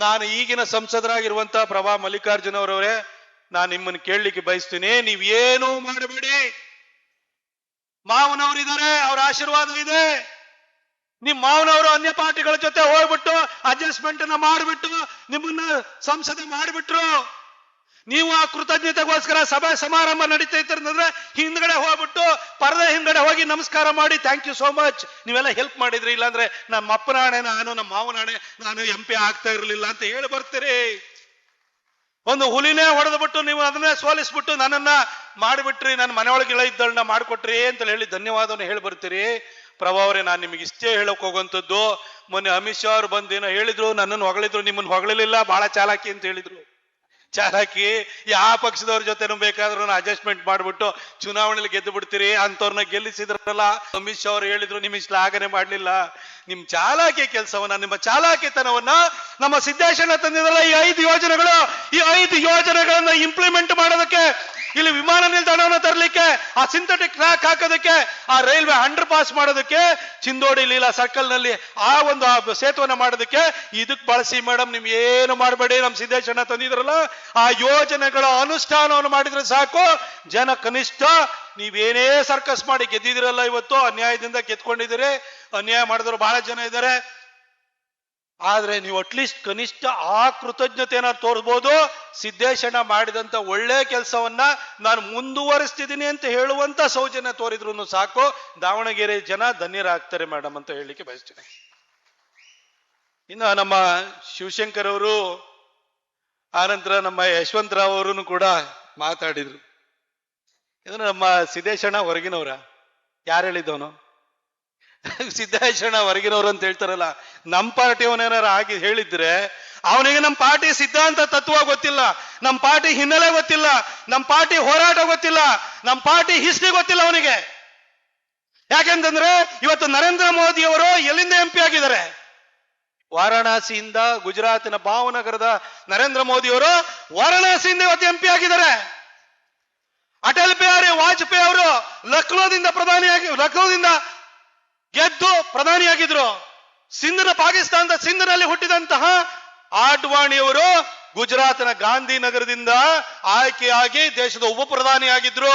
ನಾನು ಈಗಿನ ಸಂಸದರಾಗಿರುವಂತ ಪ್ರಭಾ ಮಲ್ಲಿಕಾರ್ಜುನ ಅವರವರೇ, ನಾನು ನಿಮ್ಮನ್ನು ಕೇಳಲಿಕ್ಕೆ ಬಯಸ್ತೀನಿ. ನೀವೇನು ಮಾಡಬೇಡಿ. ಮಾವನವರಿದ್ದಾರೆ, ಅವ್ರ ಆಶೀರ್ವಾದ ಇದೆ. ನಿಮ್ ಮಾವನವರು ಅನ್ಯ ಪಾರ್ಟಿಗಳ ಜೊತೆ ಹೋಗ್ಬಿಟ್ಟು ಅಡ್ಜಸ್ಟ್ಮೆಂಟ್ ಅನ್ನ ಮಾಡಿಬಿಟ್ಟು ನಿಮ್ಮನ್ನ ಸಂಸದ ಮಾಡಿಬಿಟ್ರು. ನೀವು ಆ ಕೃತಜ್ಞತೆಗೋಸ್ಕರ ಸಭೆ ಸಮಾರಂಭ ನಡೀತಾ ಇತ್ತಂದ್ರೆ ಹಿಂದ್ಗಡೆ ಹೋಗ್ಬಿಟ್ಟು ಪರದೆ ಹಿಂದ್ಗಡೆ ಹೋಗಿ ನಮಸ್ಕಾರ ಮಾಡಿ ಥ್ಯಾಂಕ್ ಯು ಸೋ ಮಚ್ ನೀವೆಲ್ಲ ಹೆಲ್ಪ್ ಮಾಡಿದ್ರಿ, ಇಲ್ಲಾಂದ್ರೆ ನಮ್ಮ ಅಪ್ಪನಾಣೆ ನಾನು ನಮ್ಮ ಮಾವನಾಣೆ ನಾನು ಎಂ ಪಿ ಆಗ್ತಾ ಇರಲಿಲ್ಲ ಅಂತ ಹೇಳಿ ಬರ್ತೀರಿ. ಒಂದು ಹುಲಿನೇ ಹೊಡೆದ್ಬಿಟ್ಟು ನೀವು ಅದನ್ನೇ ಸೋಲಿಸ್ಬಿಟ್ಟು ನನ್ನನ್ನ ಮಾಡಿಬಿಟ್ರಿ, ನನ್ನ ಮನೆಯೊಳಗೆ ಇದ್ದಳನ್ನ ಮಾಡಿಕೊಟ್ರಿ ಅಂತ ಹೇಳಿ ಧನ್ಯವಾದವನ್ನು ಹೇಳಿ ಬರ್ತೀರಿ. ಪ್ರಭಾ ಅವರೇ, ನಾನು ನಿಮಗೆ ಇಷ್ಟೇ ಹೇಳಕ್ ಹೋಗುವಂಥದ್ದು. ಮೊನ್ನೆ ಅಮಿತ್ ಶಾ ಅವ್ರು ಬಂದೇನೋ ಹೇಳಿದ್ರು, ನನ್ನನ್ನು ಹೊಗಳಿದ್ರು, ನಿಮ್ಮನ್ನು ಹೊಗಳಲಿಲ್ಲ ಬಹಳ ಚಾಲಾಕಿ ಅಂತ ಹೇಳಿದ್ರು. ಚಾಲಾಕಿ, ಯಾವ ಪಕ್ಷದವ್ರ ಜೊತೆನೂ ಬೇಕಾದ್ರೂ ಅಡ್ಜಸ್ಟ್ಮೆಂಟ್ ಮಾಡ್ಬಿಟ್ಟು ಚುನಾವಣೆಯಲ್ಲಿ ಗೆದ್ದು ಬಿಡ್ತೀರಿ ಅಂತವ್ರನ್ನ ಗೆಲ್ಲಿಸಿದ್ರಲ್ಲ, ಅಮಿತ್ ಶಾ ಅವರು ಹೇಳಿದ್ರು, ನಿಮ್ ಶ್ಲಾಘನೆ ಮಾಡ್ಲಿಲ್ಲ. ನಿಮ್ ಚಾಲಾಕಿ ಕೆಲಸವನ್ನ, ನಿಮ್ಮ ಚಾಲಾಕಿತನವನ್ನ ನಮ್ಮ ಸಿದ್ದೇಶನ ತಂದಿದ್ರಲ್ಲ ಈ ಐದು ಯೋಜನೆಗಳು. ಈ ಐದು ಯೋಜನೆಗಳನ್ನ ಇಂಪ್ಲಿಮೆಂಟ್ ಮಾಡೋದಕ್ಕೆ ಇಲ್ಲಿ ವಿಮಾನ ನಿಲ್ದಾಣವನ್ನು ತರಲಿಕ್ಕೆ ಆ ಸಿಂಥೆಟಿಕ್ ಟ್ರ್ಯಾಕ್ ಹಾಕೋದಕ್ಕೆ, ಆ ರೈಲ್ವೆ ಅಂಡರ್ ಪಾಸ್ ಮಾಡೋದಕ್ಕೆ, ಚಿಂದೋಡಿ ಲೀಲಾ ಸರ್ಕಲ್ನಲ್ಲಿ ಆ ಒಂದು ಸೇತುವೆನ ಮಾಡೋದಕ್ಕೆ ಇದಕ್ ಬಳಸಿ ಮೇಡಮ್ ನಿಮ್ ಏನು ಮಾಡಬೇಡಿ, ನಮ್ ಸಿದ್ದೇಶಣ್ಣ ತಂದಿದ್ರಲ್ಲ, ಆ ಯೋಜನೆಗಳ ಅನುಷ್ಠಾನವನ್ನು ಮಾಡಿದ್ರೆ ಸಾಕು. ಜನ ಕನಿಷ್ಠ, ನೀವೇನೇ ಸರ್ಕಸ್ ಮಾಡಿ ಗೆದ್ದಿದಿರಲ್ಲ ಇವತ್ತು, ಅನ್ಯಾಯದಿಂದ ಗೆದ್ಕೊಂಡಿದ್ದೀರಿ. ಅನ್ಯಾಯ ಮಾಡಿದ್ರು ಬಹಳ ಜನ ಇದ್ದಾರೆ. ಆದ್ರೆ ನೀವು ಅಟ್ಲೀಸ್ಟ್ ಕನಿಷ್ಠ ಆ ಕೃತಜ್ಞತೆಯನ್ನ ತೋರ್ಬೋದು. ಸಿದ್ದೇಶಣ್ಣ ಮಾಡಿದಂತ ಒಳ್ಳೆ ಕೆಲಸವನ್ನ ನಾನು ಮುಂದುವರಿಸ್ತಿದ್ದೀನಿ ಅಂತ ಹೇಳುವಂತ ಸೌಜನ್ಯ ತೋರಿದ್ರು ಸಾಕು. ದಾವಣಗೆರೆ ಜನ ಧನ್ಯರಾಗ್ತಾರೆ ಮೇಡಮ್ ಅಂತ ಹೇಳಲಿಕ್ಕೆ ಬಯಸ್ತೀನಿ. ಇನ್ನು ನಮ್ಮ ಶಿವಶಂಕರ್ ಅವರು, ಆನಂತರ ನಮ್ಮ ಯಶವಂತರಾವ್ ಅವರು ಕೂಡ ಮಾತಾಡಿದ್ರು. ಇದು ನಮ್ಮ ಸಿದ್ದೇಶಣ್ಣ ಹೊರಗಿನವರ, ಯಾರು ಹೇಳಿದವನು ಸಿದ್ದೇಶಣ್ಣ ಹೊರಗಿನವ್ರು ಅಂತ ಹೇಳ್ತಾರಲ್ಲ ನಮ್ಮ ಪಾರ್ಟಿಯವನೇನಾರ ಆಗಿ ಹೇಳಿದ್ರೆ, ಅವನಿಗೆ ನಮ್ಮ ಪಾರ್ಟಿ ಸಿದ್ಧಾಂತ ತತ್ವ ಗೊತ್ತಿಲ್ಲ ನಮ್ಮ ಪಾರ್ಟಿ ಹಿನ್ನೆಲೆ ಗೊತ್ತಿಲ್ಲ ನಮ್ಮ ಪಾರ್ಟಿ ಹೋರಾಟ ಗೊತ್ತಿಲ್ಲ ನಮ್ಮ ಪಾರ್ಟಿ ಹಿಸ್ಟ್ರಿ ಗೊತ್ತಿಲ್ಲ ಅವನಿಗೆ. ಯಾಕೆಂತಂದ್ರೆ ಇವತ್ತು ನರೇಂದ್ರ ಮೋದಿ ಅವರು ಎಲ್ಲಿಂದ ಎಂ ಪಿ ಆಗಿದ್ದಾರೆ? ವಾರಾಣಸಿಯಿಂದ ಗುಜರಾತಿನ ಭಾವನಗರದ ನರೇಂದ್ರ ಮೋದಿ ಅವರು ವಾರಾಣಸಿಯಿಂದ ಇವತ್ತು ಎಂ ಆಗಿದ್ದಾರೆ. ಅಟಲ್ ಬಿಹಾರಿ ವಾಜಪೇಯಿ ಅವರು ಲಕ್ನೋದಿಂದ ಪ್ರಧಾನಿಯಾಗಿ, ಲಕ್ನೋದಿಂದ ಗೆದ್ದು ಪ್ರಧಾನಿಯಾಗಿದ್ರು. ಸಿಂಧನ ಪಾಕಿಸ್ತಾನದ ಸಿಂಧನಲ್ಲಿ ಹುಟ್ಟಿದಂತಹ ಆಡ್ವಾಣಿಯವರು ಗುಜರಾತ್ನ ಗಾಂಧಿನಗರದಿಂದ ಆಯ್ಕೆಯಾಗಿ ದೇಶದ ಉಪ ಪ್ರಧಾನಿಯಾಗಿದ್ರು.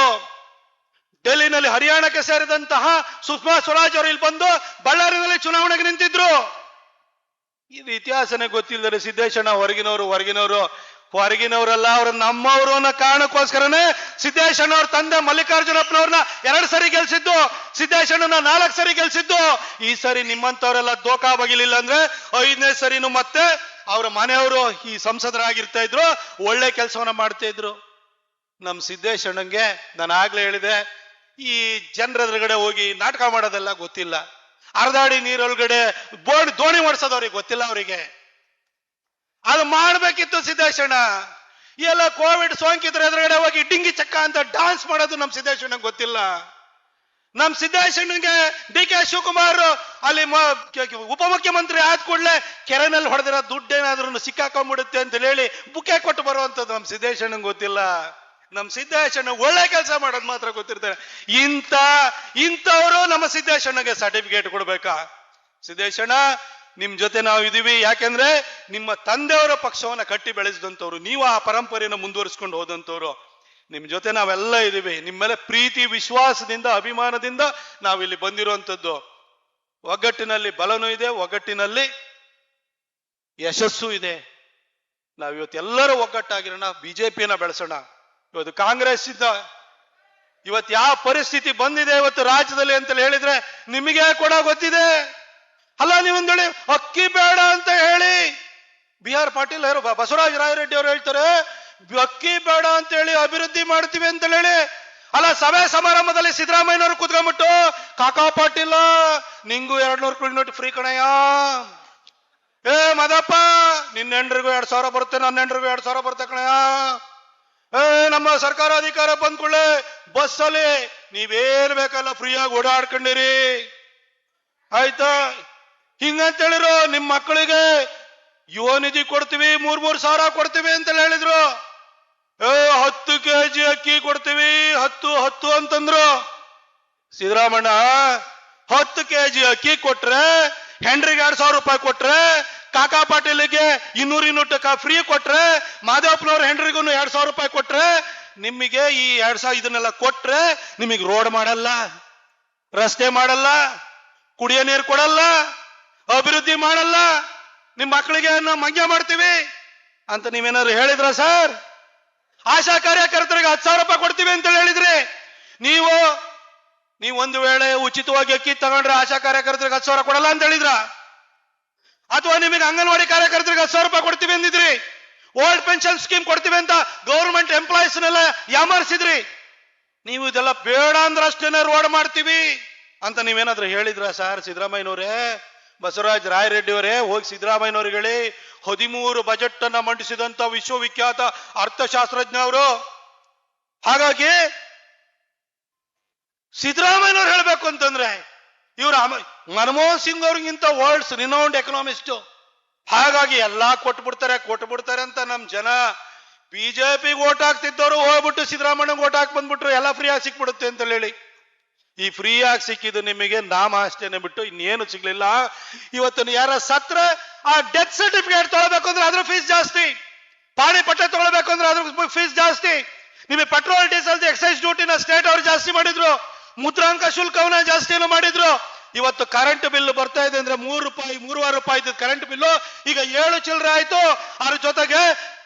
ಡೆಲ್ಲಿನಲ್ಲಿ ಹರಿಯಾಣಕ್ಕೆ ಸೇರಿದಂತಹ ಸುಷ್ಮಾ ಸ್ವರಾಜ್ ಅವರು ಇಲ್ಲಿ ಬಂದು ಬಳ್ಳಾರಿನಲ್ಲಿ ಚುನಾವಣೆಗೆ ನಿಂತಿದ್ರು. ಇದು ಇತಿಹಾಸನೇ ಗೊತ್ತಿಲ್ಲದರೆ ಸಿದ್ದೇಶಣ್ಣ ಹೊರಗಿನವರು ಹೊರಗಿನವರು ಹೊರಗಿನವರಲ್ಲ ಅವ್ರ ನಮ್ಮವರು ಅನ್ನೋ ಕಾರಣಕ್ಕೋಸ್ಕರನೇ ಸಿದ್ದೇಶ್ವರ ಅವ್ರ ತಂದೆ ಮಲ್ಲಿಕಾರ್ಜುನಪ್ಪನವ್ರನ್ನ ಎರಡು ಸರಿ ಗೆಲ್ಸಿದ್ದು ಸಿದ್ದೇಶಣ್ಣನ ನಾಲ್ಕು ಸರಿ ಗೆಲ್ಸಿದ್ದು. ಈ ಸರಿ ನಿಮ್ಮಂತವರೆಲ್ಲ ದೋಖಾ ಬಗಿಲಿಲ್ಲ ಅಂದ್ರೆ ಐದನೇ ಸರಿನೂ ಮತ್ತೆ ಅವ್ರ ಮನೆಯವರು ಈ ಸಂಸದರಾಗಿರ್ತಾ ಇದ್ರು, ಒಳ್ಳೆ ಕೆಲಸವನ್ನ ಮಾಡ್ತಾ ಇದ್ರು. ನಮ್ ಸಿದ್ದೇಶಣ್ಣಂಗೆ ನಾನು ಆಗ್ಲೇ ಹೇಳಿದೆ, ಈ ಜನರ ಎದುರುಗಡೆ ಹೋಗಿ ನಾಟಕ ಮಾಡೋದೆಲ್ಲ ಗೊತ್ತಿಲ್ಲ. ಅರ್ಧಾಡಿ ನೀರೊಳಗಡೆ ಬೋರ್ಡ್ ದೋಣಿ ಮಾಡಿಸೋದು ಅವ್ರಿಗೆ ಗೊತ್ತಿಲ್ಲ ಅವರಿಗೆ. ಅದು ಮಾಡ್ಬೇಕಿತ್ತು ಸಿದ್ದೇಶಣ್ಣ ಎಲ್ಲ ಕೋವಿಡ್ ಸೋಂಕಿತರ ಎದುರುಗಡೆ ಹೋಗಿ ಡಿಂಗಿ ಚಕ್ಕ ಅಂತ ಡಾನ್ಸ್ ಮಾಡೋದು ನಮ್ ಸಿದ್ದೇಶಣ್ಣಂಗೆ ಗೊತ್ತಿಲ್ಲ. ನಮ್ ಸಿದ್ದೇಶಣ್ಣಗೆ ಡಿ ಕೆ ಶಿವಕುಮಾರ್ ಅಲ್ಲಿ ಉಪಮುಖ್ಯಮಂತ್ರಿ ಆದ ಕೂಡಲೇ ಕೆರೆನಲ್ಲಿ ಹೊಡೆದಿರೋ ದುಡ್ಡೇನಾದ್ರೂ ಸಿಕ್ಕಾಕೊಂಡ್ಬಿಡುತ್ತೆ ಅಂತ ಹೇಳಿ ಬುಕೆ ಕೊಟ್ಟು ಬರುವಂಥದ್ದು ನಮ್ ಸಿದ್ದೇಶಣ್ಣಂಗೆ ಗೊತ್ತಿಲ್ಲ. ನಮ್ ಸಿದ್ದೇಶಣ್ಣ ಒಳ್ಳೆ ಕೆಲಸ ಮಾಡೋದು ಮಾತ್ರ ಗೊತ್ತಿರ್ತಾರೆ ಇಂಥ, ಇಂಥವರು ನಮ್ಮ ಸಿದ್ದೇಶಣ್ಣಗೆ ಸರ್ಟಿಫಿಕೇಟ್ ಕೊಡ್ಬೇಕಾ? ಸಿದ್ದೇಶಣ್ಣ ನಿಮ್ ಜೊತೆ ನಾವು ಇದೀವಿ. ಯಾಕೆಂದ್ರೆ ನಿಮ್ಮ ತಂದೆಯವರ ಪಕ್ಷವನ್ನ ಕಟ್ಟಿ ಬೆಳೆಸಿದಂಥವ್ರು, ನೀವು ಆ ಪರಂಪರೆಯನ್ನು ಮುಂದುವರಿಸ್ಕೊಂಡು ಹೋದಂಥವ್ರು. ನಿಮ್ ಜೊತೆ ನಾವೆಲ್ಲ ಇದೀವಿ. ನಿಮ್ಮ ಮೇಲೆ ಪ್ರೀತಿ, ವಿಶ್ವಾಸದಿಂದ, ಅಭಿಮಾನದಿಂದ ನಾವಿಲ್ಲಿ ಬಂದಿರುವಂಥದ್ದು. ಒಗ್ಗಟ್ಟಿನಲ್ಲಿ ಬಲನೂ ಇದೆ, ಒಗ್ಗಟ್ಟಿನಲ್ಲಿ ಯಶಸ್ಸು ಇದೆ. ನಾವು ಇವತ್ತು ಎಲ್ಲರೂ ಒಗ್ಗಟ್ಟಾಗಿರೋಣ, ಬಿಜೆಪಿಯನ್ನ ಬೆಳೆಸೋಣ. ಇವತ್ತು ಕಾಂಗ್ರೆಸ್ ಇದ್ದ ಇವತ್ತು ಯಾವ ಪರಿಸ್ಥಿತಿ ಬಂದಿದೆ ಇವತ್ತು ರಾಜ್ಯದಲ್ಲಿ ಅಂತ ಹೇಳಿದ್ರೆ ನಿಮಗೆ ಕೂಡ ಗೊತ್ತಿದೆ. ಅಲ್ಲ ನೀವೊಂದೇಳಿ ಅಕ್ಕಿ ಬೇಡ ಅಂತ ಹೇಳಿ. ಬಿ ಆರ್ ಪಾಟೀಲ್ ಅವರು ಬಸವರಾಜ ರಾಯರೆಡ್ಡಿ ಅವರು ಹೇಳ್ತಾರೆ, ಅಕ್ಕಿ ಬೇಡ ಅಂತ ಹೇಳಿ ಅಭಿವೃದ್ಧಿ ಮಾಡ್ತೀವಿ ಅಂತ ಹೇಳಿ. ಅಲ್ಲ, ಸಭೆ ಸಮಾರಂಭದಲ್ಲಿ ಸಿದ್ದರಾಮಯ್ಯನವರು ಕುದ್ಕೊಂಬಿಟ್ಟು ಕಾಕಾ ಪಾಟೀಲ, ನಿಂಗೂ ಎರಡ್ ನೂರು ರೂಪಾಯಿ ನೋಟ್ ಫ್ರೀ ಕಣಯ್ಯ. ಏ, ಮದಪ್ಪ, ನಿನ್ನ ಹೆಂಡ್ರಿಗೂ ಎರಡ್ ಸಾವಿರ ಬರುತ್ತೆ, ನನ್ನ ಹೆಂಡ್ರಿಗೂ ಎರಡ್ ಸಾವಿರ ಬರುತ್ತೆ ಕಣಯ್ಯ. ಏ, ನಮ್ಮ ಸರ್ಕಾರ ಅಧಿಕಾರ ಬಂದ್ಕೊಳ್ಳೆ ಬಸ್ ಅಲ್ಲಿ ನೀವೇನ್ ಬೇಕಲ್ಲ ಫ್ರೀಯಾಗಿ ಓಡಾಡ್ಕೊಂಡಿರಿ. ಆಯ್ತಾ? ಹಿಂಗಂತ ಹೇಳಿರು ನಿಮ್ ಮಕ್ಕಳಿಗೆ ಯುವ ನಿಧಿ ಕೊಡ್ತೀವಿ, ಮೂರ್ ಮೂರ್ ಸಾವಿರ ಕೊಡ್ತೀವಿ ಅಂತ ಹೇಳಿದ್ರು. ಏ, ಹತ್ತು ಕೆಜಿ ಅಕ್ಕಿ ಕೊಡ್ತೀವಿ, ಹತ್ತು ಹತ್ತು ಅಂತಂದ್ರು. ಸಿದ್ದರಾಮಣ್ಣ, ಹತ್ತು ಕೆಜಿ ಅಕ್ಕಿ ಕೊಟ್ರೆ, ಹೆಂಡ್ರಿಗೆ ಎರಡ್ ಸಾವಿರ ರೂಪಾಯಿ ಕೊಟ್ರೆ, ಕಾಕಾ ಪಾಟೀಲ್ಗೆ ಇನ್ನೂರು ಇನ್ನೂರು ಫ್ರೀ ಕೊಟ್ರೆ, ಮಾದೇವಪ್ಪನವ್ರ ಹೆಂಡ್ರಿಗೂ ಎರಡ್ ಸಾವಿರ ರೂಪಾಯಿ ಕೊಟ್ರೆ, ನಿಮಗೆ ಈ ಎರಡ್ ಸಾವಿರ ಇದನ್ನೆಲ್ಲ ಕೊಟ್ರೆ ನಿಮಗೆ ರೋಡ್ ಮಾಡಲ್ಲ, ರಸ್ತೆ ಮಾಡಲ್ಲ, ಕುಡಿಯೋ ನೀರು ಕೊಡಲ್ಲ ಅಭಿವೃದ್ಧಿ ಮಾಡಲ್ಲ. ನಿಮ್ಮ ಮಕ್ಕಳಿಗೆ ನಾವು ಮಂಗ್ಯ ಮಾಡ್ತೀವಿ ಅಂತ ನೀವೇನಾದ್ರು ಹೇಳಿದ್ರ ಸರ್? ಆಶಾ ಕಾರ್ಯಕರ್ತರಿಗೆ ಹತ್ತು ಸಾವಿರ ರೂಪಾಯಿ ಕೊಡ್ತೀವಿ ಅಂತ ಹೇಳಿದ್ರಿ ನೀವು ನೀವು ಒಂದು ವೇಳೆ ಉಚಿತವಾಗಿ ಅಕ್ಕಿ ತಗೊಂಡ್ರೆ ಆಶಾ ಕಾರ್ಯಕರ್ತರಿಗೆ ಹತ್ತು ಸಾವಿರ ಕೊಡಲ್ಲ ಅಂತ ಹೇಳಿದ್ರ? ಅಥವಾ ನಿಮಗೆ ಅಂಗನವಾಡಿ ಕಾರ್ಯಕರ್ತರಿಗೆ ಹತ್ತು ಸಾವಿರ ರೂಪಾಯಿ ಕೊಡ್ತೀವಿ ಅಂದಿದ್ರಿ, ಓಲ್ಡ್ ಪೆನ್ಷನ್ ಸ್ಕೀಮ್ ಕೊಡ್ತೀವಿ ಅಂತ ಗೌರ್ಮೆಂಟ್ ಎಂಪ್ಲಾಯೀಸ್ನೆಲ್ಲ ಯಾಮಾರಿಸಿದ್ರಿ? ನೀವು ಇದೆಲ್ಲ ಬೇಡ ಅಂದ್ರೆ ಅಷ್ಟೇನೆ ರೋಡ್ ಮಾಡ್ತೀವಿ ಅಂತ ನೀವೇನಾದ್ರೂ ಹೇಳಿದ್ರ ಸರ್ ಸಿದ್ದರಾಮಯ್ಯನವರೇ? ಬಸವರಾಜ ರಾಯರೆಡ್ಡಿ ಅವರೇ ಹೋಗಿ ಸಿದ್ದರಾಮಯ್ಯನವ್ರಿಗೆ ಹೇಳಿ ಹದಿಮೂರು ಬಜೆಟ್ ಅನ್ನ ಮಂಡಿಸಿದಂತ ವಿಶ್ವವಿಖ್ಯಾತ ಅರ್ಥಶಾಸ್ತ್ರಜ್ಞ ಅವರು. ಹಾಗಾಗಿ, ಸಿದ್ದರಾಮಯ್ಯನವ್ರು ಹೇಳ್ಬೇಕು ಅಂತಂದ್ರೆ, ಇವರು ಮನಮೋಹನ್ ಸಿಂಗ್ ಅವ್ರಿಗಿಂತ ವರ್ಲ್ಡ್ಸ್ ರಿನೌಂಡ್ ಎಕನಾಮಿಸ್ಟ್ ಹಾಗಾಗಿ ಎಲ್ಲಾ ಕೊಟ್ಬಿಡ್ತಾರೆ ಕೊಟ್ಬಿಡ್ತಾರೆ ಅಂತ ನಮ್ ಜನ, ಬಿಜೆಪಿಗೆ ಓಟ್ ಹಾಕ್ತಿದ್ದವರು ಹೋಗ್ಬಿಟ್ಟು ಸಿದ್ದರಾಮಯ್ಯಗೆ ಓಟ್ ಹಾಕಿ ಬಂದ್ಬಿಟ್ರು ಎಲ್ಲ ಫ್ರೀ ಆಗಿ ಸಿಕ್ಬಿಡುತ್ತೆ ಅಂತ ಹೇಳಿ. ಈ ಫ್ರೀ ಆಗಿ ಸಿಕ್ಕಿದ್ದು ನಿಮಗೆ ನಾಮ ಅಷ್ಟೇನೆ ಬಿಟ್ಟು ಇನ್ನೇನು ಸಿಗ್ಲಿಲ್ಲ. ಇವತ್ತು ಯಾರ ಸತ್ರ, ಆ ಡೆತ್ ಸರ್ಟಿಫಿಕೇಟ್ ತಗೊಳ್ಬೇಕು ಅಂದ್ರೆ ಅದ್ರ ಫೀಸ್ ಜಾಸ್ತಿ. ಪಾಣಿ ಪಟ್ಟೆ ತಗೊಳ್ಬೇಕು ಅಂದ್ರೆ ಅದ್ರ ಫೀಸ್ ಜಾಸ್ತಿ. ನಿಮಗೆ ಪೆಟ್ರೋಲ್ ಡೀಸೆಲ್ ಎಕ್ಸೈಸ್ ಡ್ಯೂಟಿನ ಸ್ಟೇಟ್ ಅವ್ರು ಜಾಸ್ತಿ ಮಾಡಿದ್ರು. ಮುದ್ರಾಂಕ ಶುಲ್ಕವನ್ನ ಜಾಸ್ತಿನೂ ಮಾಡಿದ್ರು. ಇವತ್ತು ಕರೆಂಟ್ ಬಿಲ್ ಬರ್ತಾ ಇದೆ ಅಂದ್ರೆ ಮೂರು ರೂಪಾಯಿ, ಮೂರುವರೆ ರೂಪಾಯಿ ಇದ್ದ ಕರೆಂಟ್ ಬಿಲ್ಲು ಈಗ ಏಳು ಚಿಲ್ಲರೆ ಆಯ್ತು. ಅದ್ರ ಜೊತೆಗೆ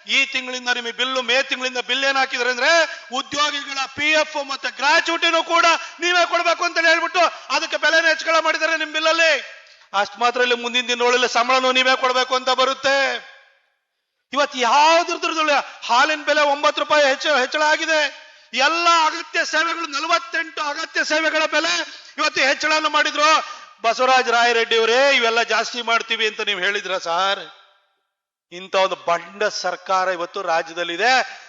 ಈ ತಿಂಗಳಿಂದ ನಿಮಗೆ ಬಿಲ್ಲು, ಮೇ ತಿಂಗಳಿಂದ ಬಿಲ್ ಏನ್ ಹಾಕಿದ್ರೆ ಅಂದ್ರೆ ಉದ್ಯೋಗಿಗಳ ಪಿ ಎಫ್ ಮತ್ತೆ ಗ್ರಾಚ್ಯುಟಿನೂ ಕೂಡ ನೀವೇ ಕೊಡ್ಬೇಕು ಅಂತ ಹೇಳ್ಬಿಟ್ಟು ಅದಕ್ಕೆ ಬೆಲೆನ ಹೆಚ್ಚಳ ಮಾಡಿದ್ದಾರೆ ನಿಮ್ ಬಿಲ್ಲಲ್ಲಿ. ಅಷ್ಟು ಮಾತ್ರ ಇಲ್ಲಿ ಮುಂದಿನ ದಿನಗಳಲ್ಲಿ ಸಂಬಳನೂ ನೀವೇ ಕೊಡಬೇಕು ಅಂತ ಬರುತ್ತೆ. ಇವತ್ತು ಯಾವ್ದ್ರದ್ದು ಹಾಲಿನ ಬೆಲೆ ಒಂಬತ್ತು ರೂಪಾಯಿ ಹೆಚ್ಚ, ಹೆಚ್ಚಳ ಆಗಿದೆ. ಎಲ್ಲ ಅಗತ್ಯ ಸೇವೆಗಳು, ನಲವತ್ತೆಂಟು ಅಗತ್ಯ ಸೇವೆಗಳ ಬೆಲೆ ಇವತ್ತು ಹೆಚ್ಚಳನ ಮಾಡಿದ್ರು. ಬಸವರಾಜ ರಾಯರೆಡ್ಡಿ ಅವರೇ, ಇವೆಲ್ಲ ಜಾಸ್ತಿ ಮಾಡ್ತೀವಿ ಅಂತ ನೀವು ಹೇಳಿದ್ರ ಸರ್? ಇಂಥ ಒಂದು ಬಂಡ ಸರ್ಕಾರ ಇವತ್ತು ರಾಜ್ಯದಲ್ಲಿದೆ.